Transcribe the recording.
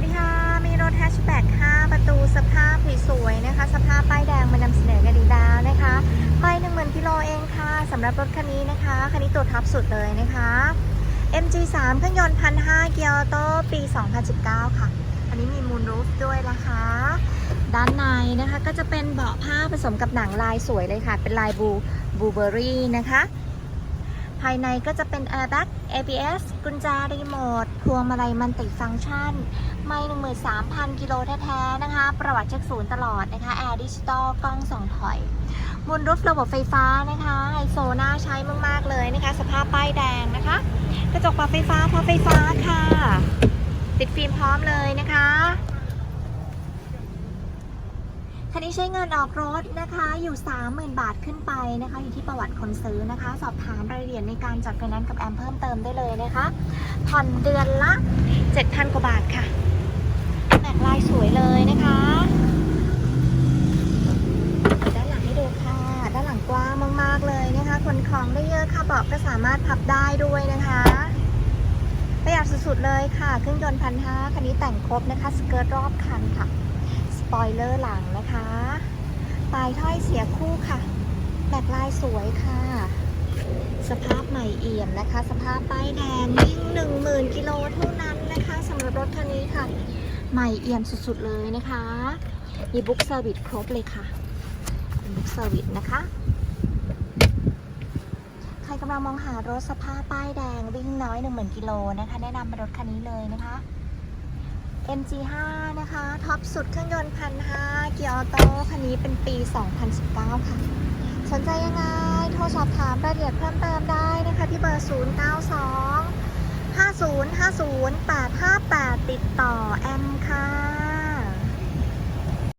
วัสดีค่ะ มีรถแฮชแบ็ก5ประตูสภาพสวยๆนะคะ สภาพป้ายแดงมานำเสนอกันอีกแล้วนะคะไม่หนึ่งหมื่นกิโลเองค่ะสำหรับรถคันนี้นะคะ คันนี้ตัวท็อปสุดเลยนะคะ MG3 เครื่องยนต์1,500เกียร์ออโต้ปี 2019 ค่ะ อันนี้มีมูนรูฟด้วยนะคะ ด้านในนะคะก็จะเป็นเบาะผ้าผสมกับหนังลายสวยเลยค่ะ เป็นลายบูบูเบอรี่นะคะ ภายในก็จะเป็น Airbag ABS กุญแจรีโมทพวงมาลัยมันติฟังก์ชัน ไม่ 13,000 กิโลแท้ๆนะคะ ประวัติเช็คศูนย์ตลอดนะคะ แอร์ดิจิตอลกล้องสองถอยมูลรูฟระบบไฟฟ้านะคะไฮโซน่าใช้มาก ๆ เลยนะคะ สภาพป้ายแดงนะคะ กระจกปรับไฟฟ้าพร้อมไฟฟ้าค่ะ ติดฟิล์มพร้อมเลยนะคะ นนี้ใช้เงินออกรถนะคะอยู่ 30,000 บาทขึ้นไปนะคะ อยู่ที่ประวัติคนซื้อนะคะ สอบถามรายละเอียดในการจัดไฟแนนซ์กับแอมเพิ่มเติมได้เลยนะคะ ผ่อนเดือนละ 7,000 กว่าบาทค่ะแม็กลายสวยเลยนะคะด้านหลังให้ดูค่ะ ด้านหลังกว้างมาก ๆ เลยนะคะขนของได้เยอะค่ะเบาะก็สามารถพับได้ด้วยนะคะประหยัดสุดๆเลยค่ะ เครื่องยนต์พันห้าคันนี้แต่งครบนะคะ สเกิร์ตรอบคันค่ะ ปอยเลอร์หลังนะคะ ปลายถ้อยเสียคู่ค่ะ แบกลายสวยค่ะ สภาพใหม่เอี่ยมนะคะ สภาพป้ายแดงวิ่ง10,000กิโลเท่านั้นนะคะสำหรับรถคันนี้ค่ะ ใหม่เอี่ยมสุดๆเลยนะคะ มีบุ๊กเซอร์วิสครบเลยค่ะบุ๊กเซอร์วิสนะคะใครกำลังมองหารถสภาพป้ายแดงวิ่งน้อย10,000กิโลนะคะ แนะนำมารถคันนี้เลยนะคะ MG5 นะคะท็อปสุดเครื่องยนต์พันห้าเกียร์ออโต้คันนี้เป็นปี 2019 ค่ะ สนใจยังไง โทรสอบถามรายละเอียดเพิ่มเติมได้นะคะที่เบอร์ 092 5050 858 ติดต่อแอมค่ะ